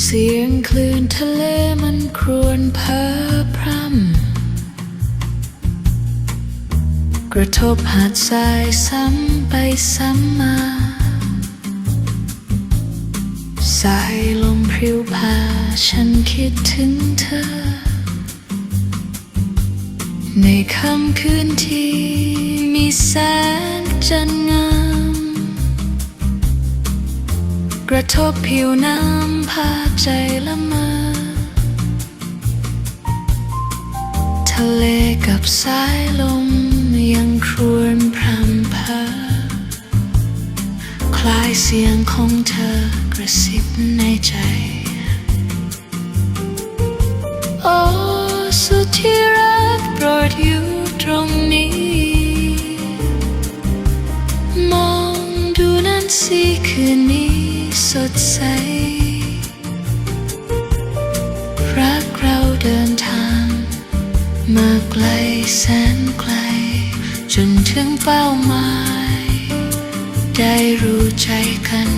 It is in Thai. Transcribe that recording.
เสียงคลื่นทะเลมันครวญเพ้อพร่ำ กระทบหาดทรายซ้ำไปซ้ำมา สายลมพริ้วพาฉันคิดถึงเธอ ในค่ำคืน กระทบผิวน้ำพาใจละเมอทะเลกับสายลมยังครวญพรำเพอคล้ายเสียงของเธอกระซิบในใจ โอ้สุดที่รักโปรดอยู่ตรงนี้ มองดูนั่นสิคืนนี้ สดใส รักเราเดินทาง มาไกลแสนไกล จนถึงเป้าหมาย ได้รู้ใจกัน